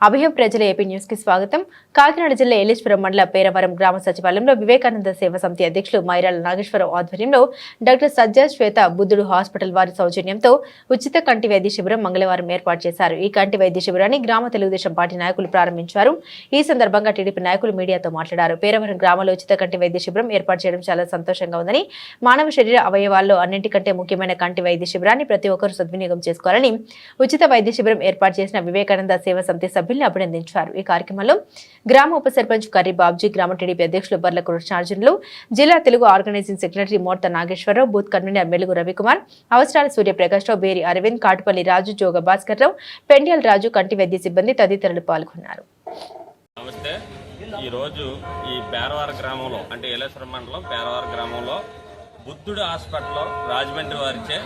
అభయం ప్రజల ఏపీ న్యూస్కి స్వాగతం. కాకినాడ జిల్లా ఏలేశ్వరం మండల పేరవరం గ్రామ సచివాలయంలో వివేకానంద సేవ సమితి అధ్యక్షులు మైరాల నాగేశ్వరరావు ఆధ్వర్యంలో డాక్టర్ సజ్జా శ్వేత బుద్ధుడు హాస్పిటల్ వారి సౌజన్యంతో ఉచిత కంటి వైద్య శిబిరం మంగళవారం ఏర్పాటు చేశారు. ఈ కంటి వైద్య శిబిరాన్ని గ్రామ తెలుగుదేశం పార్టీ నాయకులు ప్రారంభించారు. ఈ సందర్భంగా టీడీపీ నాయకులు మీడియాతో మాట్లాడారు. పేరవరం గ్రామంలో ఉచిత కంటి వైద్య శిబిరం ఏర్పాటు చేయడం చాలా సంతోషంగా ఉందని మానవ శరీర అవయవాల్లో అన్నింటికంటే ముఖ్యమైన కంటి వైద్య శిబిరాన్ని ప్రతి ఒక్కరూ సద్వినియోగం చేసుకోవాలని ఉచిత వైద్య శిబిరం ఏర్పాటు చేసిన వివేకానంద సేవ సమితి సభ్యుల్ని అభినందించారు ఈ కార్యక్రమంలో గ్రామ ఉప సర్పంచ్ కర్రీ బాబ్జీ గ్రామ టీడీపీ అధ్యక్షులు బర్ల కృష్ణార్జునులు జిల్లా Telugu organising secretary Morta Nageswararao booth convener Melugu Ravikumar Avasarala Suryaprakash రావు బేరి అరవింద్ కాటుపల్లి రాజు జోగ భాస్కర్ రావు రాజు కంటి వైద్య సిబ్బంది తదితరులు పాల్గొన్నారు. నమస్తే. ఈరోజు ఈ పేరవార గ్రామంలో అంటే ఏలేశ్వరం మండలం పేరవార గ్రామంలో బుద్ధుడు హాస్పిటల్లో రాజమండ్రి వారిచే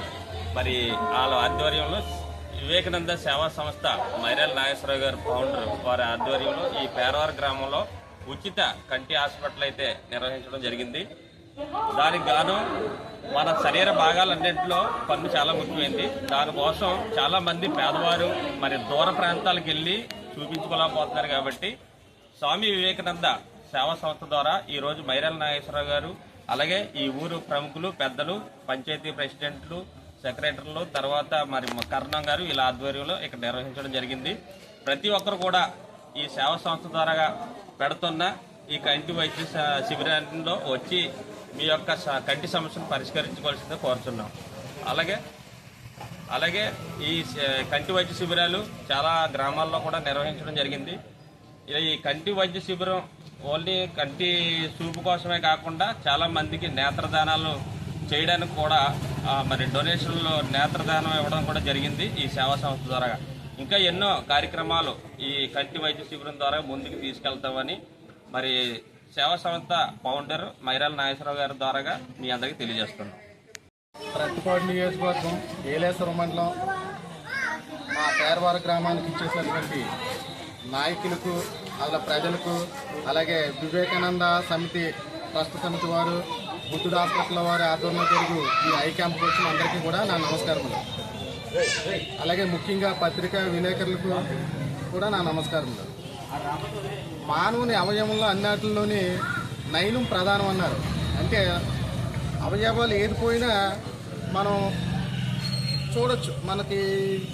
మరి వాళ్ళ ఆధ్వర్యంలో వివేకానంద సేవా సంస్థ మైరాల నాగేశ్వరరావు గారు ఫౌండర్ వారి ఆధ్వర్యంలో ఈ పేరవార గ్రామంలో ఉచిత కంటి హాస్పిటల్ అయితే నిర్వహించడం జరిగింది. దానికి గాను మన శరీర భాగాలన్నింటిలో పన్ను చాలా ముఖ్యమైంది. దానికోసం చాలా మంది పేదవారు మరి దూర ప్రాంతాలకు వెళ్ళి చూపించుకోలేకపోతున్నారు కాబట్టి స్వామి వివేకానంద సేవా సంస్థ ద్వారా ఈరోజు మైరాల నాగేశ్వరరావు గారు అలాగే ఈ ఊరు ప్రముఖులు పెద్దలు పంచాయతీ ప్రెసిడెంట్లు సెక్రటరీలు తర్వాత మరి కర్ణం గారు ఇలా ఆధ్వర్యంలో ఇక్కడ నిర్వహించడం జరిగింది. ప్రతి ఒక్కరు కూడా ఈ సేవా సంస్థ ద్వారా పెడుతున్న ఈ కంటి వైద్య శ- శిబిరంలో వచ్చి మీ యొక్క కంటి సమస్యను పరిష్కరించుకోవాల్సిందే కోరుతున్నాం అలాగే అలాగే ఈ కంటి వైద్య శిబిరాలు చాలా గ్రామాల్లో కూడా నిర్వహించడం జరిగింది. ఈ కంటి వైద్య శిబిరం ఓన్లీ కంటి చూపు కోసమే కాకుండా చాలా మందికి నేత్రదానాలు చేయడానికి కూడా మరి డొనేషన్లు నేత్రదానం ఇవ్వడం కూడా జరిగింది ఈ సేవా సంస్థ ద్వారా. ఇంకా ఎన్నో కార్యక్రమాలు ఈ కంటి వైద్య శిబిరం ద్వారా ముందుకు తీసుకెళ్తామని మరి సేవా సంస్థ ఫౌండర్ మైరాల నాగేశ్వరరావు గారి ద్వారాగా మీ అందరికీ తెలియజేస్తున్నాం. ప్రతిపాడు నియోజకవర్గం ఏలేశ్వరం మండలం మా పేరవార గ్రామానికి ఇచ్చేసినటువంటి నాయకులకు అలా ప్రజలకు అలాగే వివేకానంద సమితి ట్రస్ట్ సమితి వారు బుద్ధుడు హాస్పిటల్ వారి ఆధ్వర్యంలో జరుగు ఈ ఐ క్యాంప్ వచ్చిన అందరికీ కూడా నా నమస్కారములు అలాగే ముఖ్యంగా పత్రికా విలేకరులకు కూడా నా నమస్కారములు మానవుని అవయవంలో అన్నిటిలోని నయనం ప్రధానం అన్నారు. అంటే అవయవాలు ఏది పోయినా మనం చూడొచ్చు. మనకి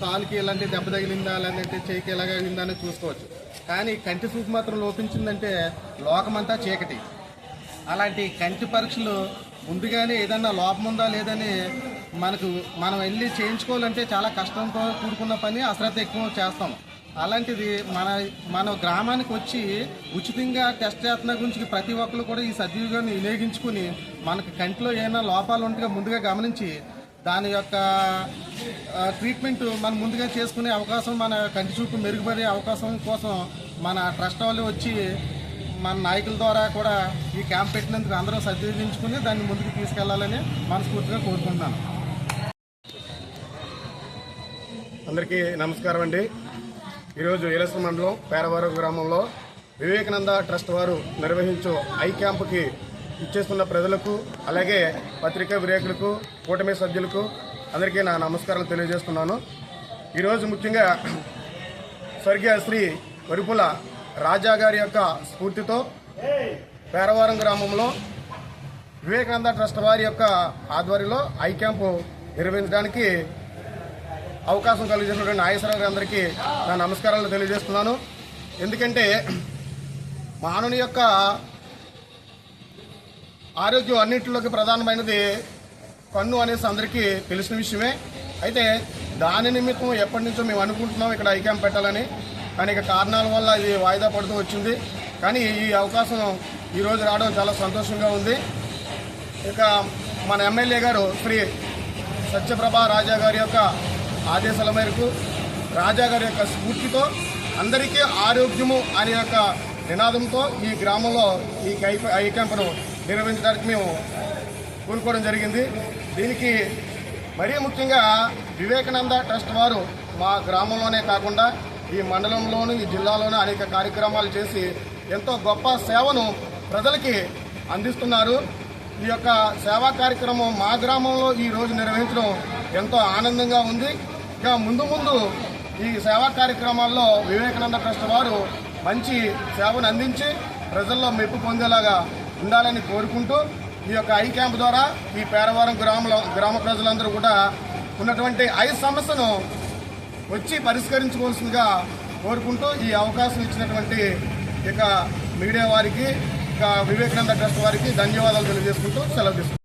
కాలుకి ఇలాంటి దెబ్బ తగిలిందా లేదంటే చేయికి ఎలాగ అయిందా అని చూసుకోవచ్చు. కానీ కంటి చూపు మాత్రం లోపించిందంటే లోకమంతా చీకటి. అలాంటి కంటి పరీక్షలు ముందుగానే ఏదన్నా లోపం ఉందా లేదని మనకు మనం వెళ్ళి చేయించుకోవాలంటే చాలా కష్టంతో కూడుకున్న పని అశ్రద్ధ ఎక్కువ చేస్తాం. అలాంటిది మన మన గ్రామానికి వచ్చి ఉచితంగా టెస్ట్ చేస్తున్న గురించి ప్రతి ఒక్కరు కూడా ఈ సద్వినియోగాన్ని వినియోగించుకుని మనకు కంటిలో ఏమైనా లోపాలు ఉంటే ముందుగా గమనించి దాని యొక్క ట్రీట్మెంట్ మనం ముందుగా చేసుకునే అవకాశం మన కంటి చూపు మెరుగుపడే అవకాశం కోసం మన ట్రస్ట్ వాళ్ళు వచ్చి మన నాయకుల ద్వారా కూడా ఈ క్యాంప్ పెట్టినందుకు అందరూ సద్వినియోగించుకుని దాన్ని ముందుకు తీసుకెళ్ళాలని మనస్ఫూర్తిగా కోరుకుంటున్నాను. అందరికీ నమస్కారం అండి. ఈరోజు ఏలస మండలం పేరవరం గ్రామంలో వివేకానంద ట్రస్ట్ వారు నిర్వహించు ఐ క్యాంపుకి ఇచ్చేస్తున్న ప్రజలకు అలాగే పత్రికా విలేకరులకు కూటమి సభ్యులకు అందరికీ నా నమస్కారాలు తెలియజేస్తున్నాను. ఈరోజు ముఖ్యంగా స్వర్గీయ శ్రీ వరిపుల రాజా గారి యొక్క స్ఫూర్తితో పేరవరం గ్రామంలో వివేకానంద ట్రస్ట్ వారి యొక్క ఆధ్వర్యంలో ఐ క్యాంపు నిర్వహించడానికి అవకాశం కలిగించినటువంటి నాగేశ్వరరావు గారి అందరికీ నా నమస్కారాలు తెలియజేస్తున్నాను. ఎందుకంటే మానవుని యొక్క ఆరోగ్యం అన్నింటిలోకి ప్రధానమైనది కన్ను అనేసి అందరికీ తెలిసిన విషయమే. అయితే దాని నిమిత్తం ఎప్పటి నుంచో మేము అనుకుంటున్నాం ఇక్కడ ఐ క్యాంప్ పెట్టాలని. అనేక కారణాల వల్ల ఇది వాయిదా పడుతూ వచ్చింది. కానీ ఈ అవకాశం ఈరోజు రావడం చాలా సంతోషంగా ఉంది. ఇక మన ఎమ్మెల్యే గారు శ్రీ సత్యప్రభ రాజా గారి యొక్క ఆదేశాల మేరకు రాజా గారి యొక్క స్ఫూర్తితో అందరికీ ఆరోగ్యము అనే యొక్క నినాదంతో ఈ గ్రామంలో ఈ కై ఐ క్యాంపును నిర్వహించడానికి మేము కోరుకోవడం జరిగింది. దీనికి మరీ ముఖ్యంగా వివేకానంద ట్రస్ట్ వారు మా గ్రామంలోనే కాకుండా ఈ మండలంలోను ఈ జిల్లాలోనూ అనేక కార్యక్రమాలు చేసి ఎంతో గొప్ప సేవను ప్రజలకి అందిస్తున్నారు. ఈ యొక్క సేవా కార్యక్రమం మా గ్రామంలో ఈ రోజు నిర్వహించడం ఎంతో ఆనందంగా ఉంది. ఇంకా ముందు ముందు ఈ సేవా కార్యక్రమాల్లో వివేకానంద ట్రస్ట్ వారు మంచి సేవను అందించి ప్రజల్లో మెప్పు పొందేలాగా ఉండాలని కోరుకుంటూ ఈ యొక్క ఐ క్యాంప్ ద్వారా ఈ పేరవరం గ్రామంలో గ్రామ ప్రజలందరూ కూడా ఉన్నటువంటి ఐ సమస్యను వచ్చి పరిష్కరించుకోవాల్సిందిగా కోరుకుంటూ ఈ అవకాశం ఇచ్చినటువంటి ఇక మీడియా వారికి ఇక వివేకానంద ట్రస్ట్ వారికి ధన్యవాదాలు తెలియజేసుకుంటూ సెలవు తీసుకుంటాం